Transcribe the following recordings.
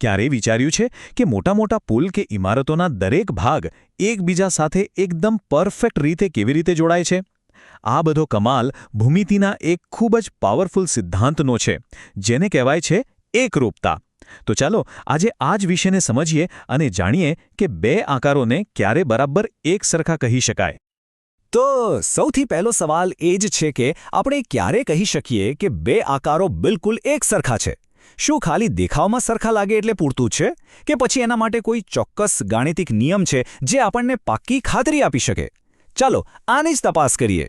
ક્યારેય વિચાર્યું છે કે મોટા મોટા પુલ કે ઇમારતોના દરેક ભાગ એકબીજા સાથે એકદમ પરફેક્ટ રીતે કેવી રીતે જોડાય છે? આ બધો કમાલ ભૂમિતિના એક ખૂબ જ પાવરફુલ સિદ્ધાંતનો છે, જેને કહેવાય છે એકરૂપતા. તો ચાલો આજે આ જ વિષયને સમજીએ અને જાણીએ કે બે આકારોને ક્યારે બરાબર એક સરખા કહી શકાય. તો સૌથી પહેલો સવાલ એ જ છે કે આપણે ક્યારે કહી શકીએ કે બે આકારો બિલકુલ એક સરખા છે? શું ખાલી દેખાવમાં સરખા લાગે એટલે પૂરતું છે? કે પછી એના માટે કોઈ ચોક્કસ ગાણિતિક નિયમ છે જે આપણને પાક્કી ખાતરી આપી શકે? ચાલો, આની જ તપાસ કરીએ.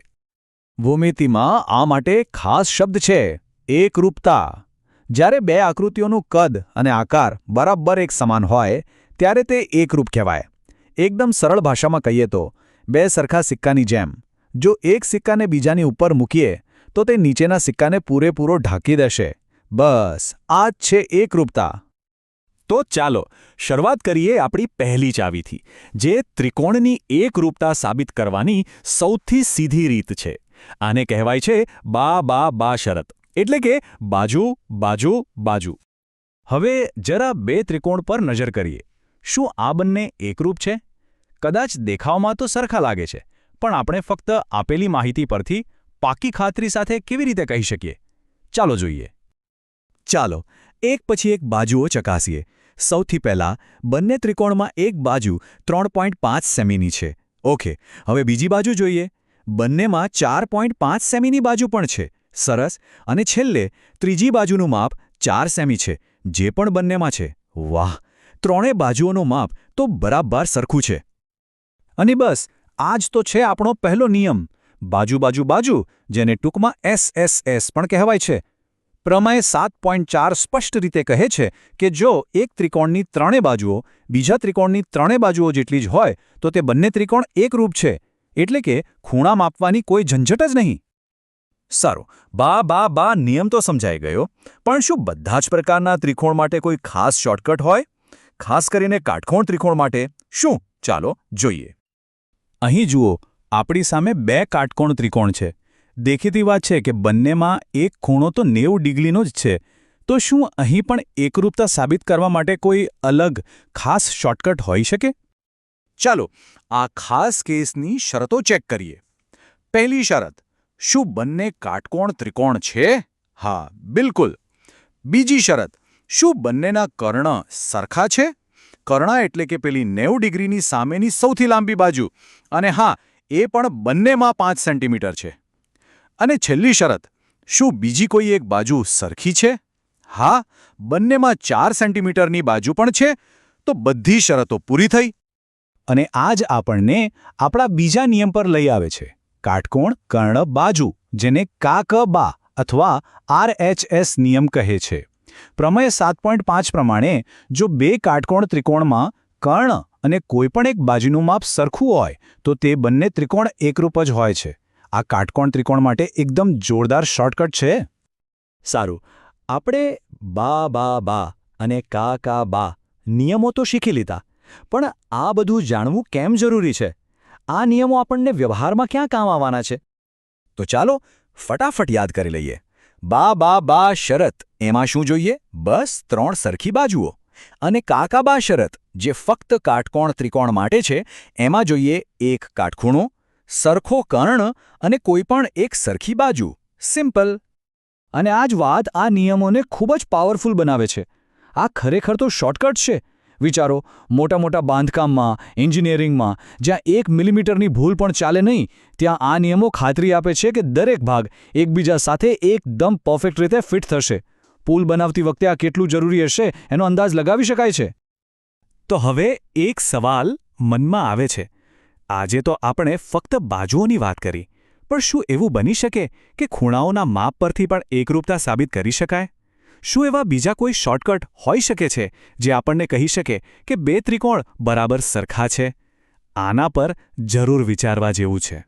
ભૂમિતિમાં આ માટે ખાસ શબ્દ છે, એકરૂપતા. જ્યારે બે આકૃતિઓનું કદ અને આકાર બરાબર એક સમાન હોય, ત્યારે તે એકરૂપ કહેવાય. એકદમ સરળ ભાષામાં કહીએ તો, બે સરખા સિક્કાની જેમ. જો એક સિક્કાને બીજાની ઉપર મૂકીએ, તો તે નીચેના સિક્કાને પૂરેપૂરો ઢાંકી દેશે. બસ આ જ છે એકરૂપતા. તો ચાલો, શરૂઆત કરીએ આપણી પહેલી ચાવીથી, જે ત્રિકોણની એકરૂપતા સાબિત કરવાની સૌથી સીધી રીત છે. આને કહેવાય છે બા બા બા શરત, એટલે કે બાજુ બાજુ બાજુ. હવે જરા બે ત્રિકોણ પર નજર કરીએ. શું આ બંને એકરૂપ છે? કદાચ દેખાવમાં તો સરખા લાગે છે, પણ આપણે ફક્ત આપેલી માહિતી પરથી પાકી ખાતરી સાથે કેવી રીતે કહી શકીએ? ચાલો જોઈએ. ચાલો, એક પછી એક બાજુઓ ચકાસીએ. સૌથી પહેલા, બંને ત્રિકોણમાં એક બાજુ ત્રણ પોઈન્ટ પાંચ સેમીની છે. ઓકે, હવે બીજી બાજુ જોઈએ. બંનેમાં ચાર પોઈન્ટ પાંચ સેમીની બાજુ પણ છે. સરસ. અને છેલ્લે, ત્રીજી બાજુનું માપ ચાર સેમી છે, જે પણ બંનેમાં છે. વાહ! ત્રણેય બાજુઓનું માપ તો બરાબર સરખું છે. અને બસ આ જ તો છે આપણો પહેલો નિયમ. બાજુ બાજુ બાજુ, જેને ટૂંકમાં એસએસએસ પણ કહેવાય છે. પ્રમેય સાત પોઈન્ટ ચાર સ્પષ્ટ રીતે કહે છે કે જો એક ત્રિકોણની ત્રણેય બાજુઓ બીજા ત્રિકોણની ત્રણે બાજુઓ જેટલી જ હોય, તો તે બંને ત્રિકોણ એકરૂપ છે, એટલે કે ખૂણા માપવાની કોઈ ઝંઝટ જ નહીં. સારું. બા બા બા, નિયમ તો સમજાઈ ગયો, પણ શું બધા જ પ્રકારના ત્રિકોણ માટે કોઈ ખાસ શોર્ટકટ હોય? ખાસ કરીને કાટકોણ ત્રિકોણ માટે. શું? ચાલો, જોઈએ. અહીં જુઓ, આપણી સામે બે કાટકોણ ત્રિકોણ છે. દેખીતી વાત છે કે બંનેમાં એક ખૂણો તો નેવું ડિગ્રીનો જ છે. તો શું અહીં પણ એકરૂપતા સાબિત કરવા માટે કોઈ અલગ, ખાસ શોર્ટકટ હોઈ શકે? ચાલો, આ ખાસ કેસની શરતો ચેક કરીએ. પહેલી શરત, શું બંને કાટકોણ ત્રિકોણ છે? હા, બિલકુલ. બીજી શરત, શું બંનેના કર્ણ સરખા છે? કર્ણા એટલે કે પેલી નેવું ડિગ્રીની સામેની સૌથી લાંબી બાજુ. અને હા, એ પણ બંનેમાં પાંચ સેન્ટીમીટર છે. અને છેલ્લી શરત, શું બીજી કોઈ એક બાજુ સરખી છે? હા, બંનેમાં ચાર સેન્ટીમીટરની બાજુ પણ છે, તો બધી શરતો પૂરી થઈ. અને આ જ આપણને આપણા બીજા નિયમ પર લઈ આવે છે. કાટકોણ કર્ણ બાજુ, જેને કાક બા અથવા આરએચએસ નિયમ કહે છે. પ્રમેય સાત પોઈન્ટ પાંચ પ્રમાણે, જો બે કાટકોણ ત્રિકોણમાં કર્ણ અને કોઈપણ એક બાજુનું માપ સરખું હોય, તો તે બંને ત્રિકોણ એકરૂપ જ હોય છે. આ કાટકોણ ત્રિકોણ માટે એકદમ જોરદાર શોર્ટકટ છે. સારું. આપણે બા બા બા અને કા કા, બા નિયમો તો શીખી લીધા, પણ આ બધું જાણવું કેમ જરૂરી છે? આ નિયમો આપણને વ્યવહારમાં ક્યાં કામ આવવાના છે? તો ચાલો ફટાફટ યાદ કરી લઈએ. બા બા બા શરત, એમાં શું જોઈએ? બસ ત્રણ સરખી બાજુઓ. અને કાકા બા શરત, જે ફક્ત કાટકોણ ત્રિકોણ માટે છે, એમાં જોઈએ એક કાટખૂણો સરખો કર્ણ અને કોઈપણ એક સરખી બાજુ. સિમ્પલ અને આ જ વાત આ નિયમોને ખૂબ જ પાવરફુલ બનાવે છે. આ ખરેખર તો શોર્ટકટ છે. વિચારો મોટા મોટા બાંધકામમાં એન્જિનિયરિંગમાં જ્યાં એક મિલીમીટરની ભૂલ પણ ચાલે નહીં, ત્યાં આ નિયમો ખાતરી આપે છે કે દરેક ભાગ એકબીજા સાથે એકદમ પરફેક્ટ રીતે ફિટ થશે. પુલ બનાવતી વખતે આ કેટલું જરૂરી હશે, એનો અંદાજ લગાવી શકાય છે? તો હવે એક સવાલ મનમાં આવે છે. આજે તો આપણે ફક્ત બાજુઓની વાત કરી. પણ શું એવું બની શકે કે ખૂણાઓના માપ પરથી પણ એકરૂપતા સાબિત કરી શકાય? શું એવા બીજા કોઈ શોર્ટકટ હોઈ શકે છે જે આપણને કહી શકે કે બે ત્રિકોણ બરાબર સરખા છે? આના પર જરૂર વિચારવા જેવું છે.